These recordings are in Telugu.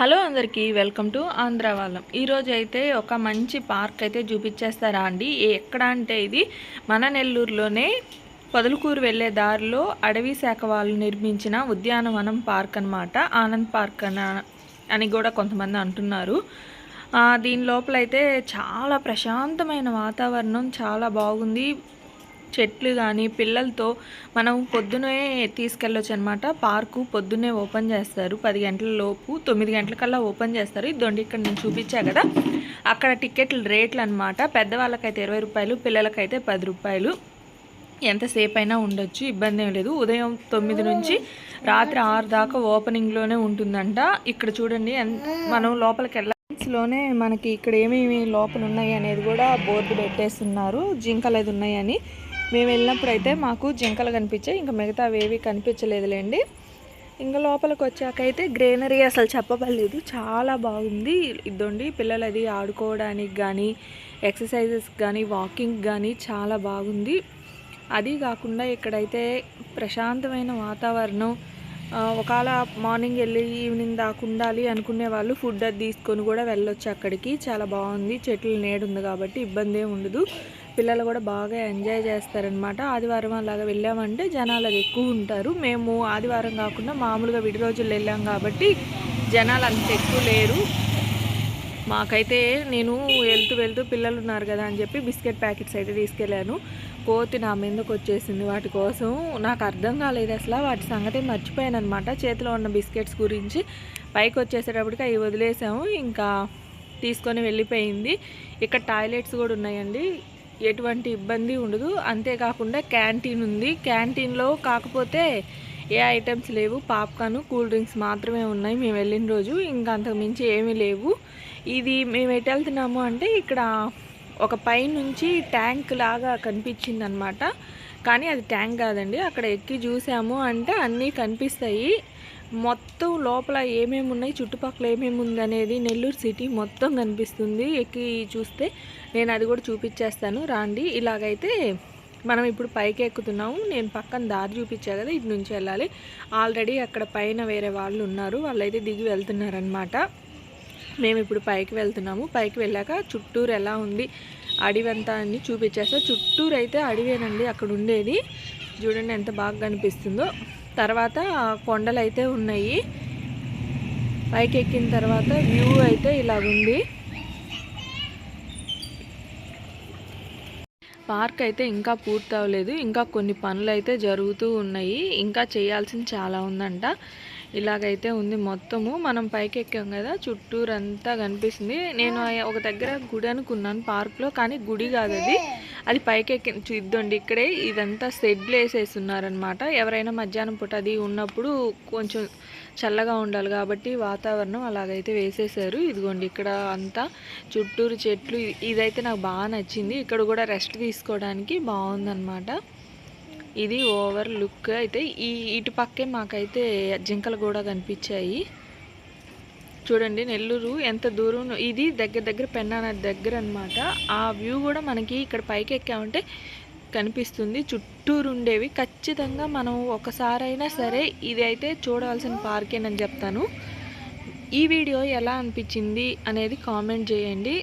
హలో అందరికీ వెల్కమ్ టు ఆంధ్ర వాళ్ళం ఈరోజు అయితే ఒక మంచి పార్క్ అయితే చూపించేస్తారా అండి? ఎక్కడ అంటే ఇది మన నెల్లూరులోనే పొదలకూరు వెళ్ళే దారిలో అడవి శాఖ వాళ్ళు నిర్మించిన ఉద్యానవనం పార్క్ అనమాట ఆనంద్ పార్క్ అని కూడా కొంతమంది అంటున్నారు. దీని లోపల అయితే చాలా ప్రశాంతమైన వాతావరణం చాలా బాగుంది. చెట్లు కానీ పిల్లలతో మనం పొద్దునే తీసుకెళ్ళొచ్చు అనమాట పార్కు పొద్దున్నే ఓపెన్ చేస్తారు. పది గంటల లోపు తొమ్మిది గంటలకల్లా ఓపెన్ చేస్తారు. ఇదండి ఇక్కడ నేను చూపించా కదా. అక్కడ టికెట్లు రేట్లు అనమాట పెద్దవాళ్ళకైతే ఇరవై రూపాయలు పిల్లలకైతే పది రూపాయలు. ఎంతసేపు అయినా ఉండొచ్చు ఇబ్బంది ఏం లేదు. ఉదయం తొమ్మిది నుంచి రాత్రి ఆరు దాకా ఓపెనింగ్లోనే ఉంటుందంట. ఇక్కడ చూడండి మనం లోపలికి వెళ్ళ లోనే మనకి ఇక్కడ ఏమేమి లోపల ఉన్నాయి అనేది కూడా బోర్డు పెట్టేస్తున్నారు. జింకలు అది ఉన్నాయని. మేము వెళ్ళినప్పుడు అయితే మాకు జింకలు కనిపించాయి. ఇంకా మిగతా అవేవి కనిపించలేదులేండి. ఇంకా లోపలికి వచ్చాకైతే గ్రీనరీ అసలు చెప్పబడలేదు. చాలా బాగుంది. ఇదండి పిల్లలు అది ఆడుకోవడానికి కానీ ఎక్సర్సైజెస్ కానీ వాకింగ్ కానీ చాలా బాగుంది. అది కాకుండా ఇక్కడైతే ప్రశాంతమైన వాతావరణం. ఒకవేళ మార్నింగ్ వెళ్ళి ఈవినింగ్ దాకా ఉండాలి అనుకునే వాళ్ళు ఫుడ్ అది తీసుకొని కూడా వెళ్ళొచ్చు అక్కడికి. చాలా బాగుంది. చెట్లు నేడు ఉంది కాబట్టి ఇబ్బంది ఉండదు. పిల్లలు కూడా బాగా ఎంజాయ్ చేస్తారనమాట ఆదివారం అలాగా వెళ్ళామంటే జనాలు అది ఎక్కువ ఉంటారు. మేము ఆదివారం కాకుండా మామూలుగా విడి రోజుల్లో వెళ్ళాం కాబట్టి జనాలు అంత ఎక్కువ లేరు. మాకైతే నేను వెళ్తూ వెళ్తూ పిల్లలు ఉన్నారు కదా అని చెప్పి బిస్కెట్ ప్యాకెట్స్ అయితే తీసుకెళ్ళాను. కోతి నా మీదకి వచ్చేసింది వాటి కోసం. నాకు అర్థం కాలేదు అసలు. వాటి సంగతి మర్చిపోయాను అనమాట చేతిలో ఉన్న బిస్కెట్స్ గురించి పైకి వచ్చేసేటప్పటికి అవి వదిలేసాము. ఇంకా తీసుకొని వెళ్ళిపోయింది. ఇక్కడ టాయిలెట్స్ కూడా ఉన్నాయండి. ఎటువంటి ఇబ్బంది ఉండదు. అంతేకాకుండా క్యాంటీన్ ఉంది. క్యాంటీన్లో కాకపోతే ఏ ఐటమ్స్ లేవు. పాప్కార్న్ కూల్ డ్రింక్స్ మాత్రమే ఉన్నాయి. మేము వెళ్ళిన రోజు ఇంకా అంతకుమించి ఏమీ లేవు. ఇది మేము ఎటు వెళ్తున్నాము అంటే ఇక్కడ ఒక పైనుంచి ట్యాంక్ లాగా కనిపించింది అనమాట కానీ అది ట్యాంక్ కాదండి. అక్కడ ఎక్కి చూసాము అంటే అన్నీ కనిపిస్తాయి. మొత్తం లోపల ఏమేమి ఉన్నాయి చుట్టుపక్కల ఏమేమి ఉంది అనేది నెల్లూరు సిటీ మొత్తం కనిపిస్తుంది. ఎక్కి చూస్తే నేను అది కూడా చూపించేస్తాను. రాండి. ఇలాగైతే మనం ఇప్పుడు పైకి ఎక్కుతున్నాము. నేను పక్కన దారి చూపించా కదా ఇటు నుంచి వెళ్ళాలి. ఆల్రెడీ అక్కడ పైన వేరే వాళ్ళు ఉన్నారు. వాళ్ళైతే దిగి వెళ్తున్నారనమాట మేము ఇప్పుడు పైకి వెళ్తున్నాము. పైకి వెళ్ళాక చుట్టూరు ఎలా ఉంది అడవంతా అన్ని చూపించేస్తా. చుట్టూరు అయితే అడవేనండి అక్కడ ఉండేది. చూడండి ఎంత బాగా కనిపిస్తుందో. తర్వాత కొండలు అయితే ఉన్నాయి. పైకి ఎక్కిన తర్వాత వ్యూ అయితే ఇలాగుంది పార్క్ అయితే ఇంకా పూర్తి అవ్వలేదు. ఇంకా కొన్ని పనులు అయితే జరుగుతూ ఉన్నాయి. ఇంకా చేయాల్సింది చాలా ఉందంట. ఇలాగైతే ఉంది మొత్తము. మనం పైకి ఎక్కాం కదా చుట్టూరంతా కనిపిస్తుంది. నేను ఒక దగ్గర గుడి అనుకున్నాను పార్క్లో. కానీ గుడి కాదు అది అది పైకి ఎక్కి చూద్దండి ఇక్కడే ఇదంతా షెడ్లు వేసేస్తున్నారనమాట ఎవరైనా మధ్యాహ్నం పూట అది ఉన్నప్పుడు కొంచెం చల్లగా ఉండాలి కాబట్టి వాతావరణం అలాగైతే వేసేసారు ఇదిగోండి ఇక్కడ అంతా చుట్టూరు చెట్లు. ఇదైతే నాకు బాగా నచ్చింది. ఇక్కడ కూడా రెస్ట్ తీసుకోవడానికి బాగుందన్నమాట. ఇది ఓవర్ లుక్ అయితే ఈ ఇటు పక్కే మాకైతే జింకలు కూడా కనిపించాయి. చూడండి నెల్లూరు ఎంత దూరం ఇది దగ్గర దగ్గర పెన్నా నది దగ్గర అనమాట ఆ వ్యూ కూడా మనకి ఇక్కడ పైకి ఎక్కామంటే కనిపిస్తుంది. చుట్టూరు ఉండేవి ఖచ్చితంగా మనం ఒకసారైనా సరే ఇది అయితే చూడవలసిన పార్కేనని చెప్తాను. ఈ వీడియో ఎలా అనిపించింది అనేది కామెంట్ చేయండి.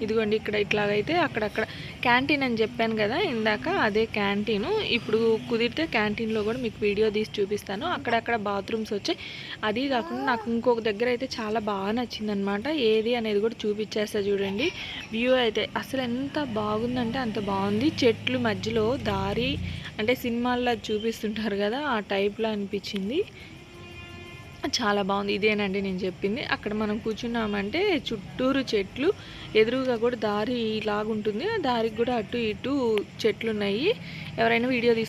ఇదిగోండి ఇక్కడ ఇట్లాగైతే అక్కడక్కడ క్యాంటీన్ అని చెప్పాను కదా ఇందాక అదే క్యాంటీను. ఇప్పుడు కుదిరితే క్యాంటీన్లో కూడా మీకు వీడియో తీసి చూపిస్తాను. అక్కడక్కడ బాత్రూమ్స్ వచ్చాయి. అది కాకుండా నాకు ఇంకొక దగ్గర అయితే చాలా బాగా నచ్చిందనమాట ఏది అనేది కూడా చూపించేస్తా చూడండి. వ్యూ అయితే అసలు ఎంత బాగుందంటే అంత బాగుంది. చెట్లు మధ్యలో దారి అంటే సినిమాల్లో చూపిస్తుంటారు కదా ఆ టైప్లో అనిపించింది. చాలా బాగుంది. ఇదేనండి నేను చెప్పింది. అక్కడ మనం కూర్చున్నామంటే చుట్టూరు చెట్లు ఎదురుగా కూడా దారి ఇలాగుంటుంది ఆ దారికి కూడా అటు ఇటు చెట్లు ఉన్నాయి ఎవరైనా వీడియో తీసు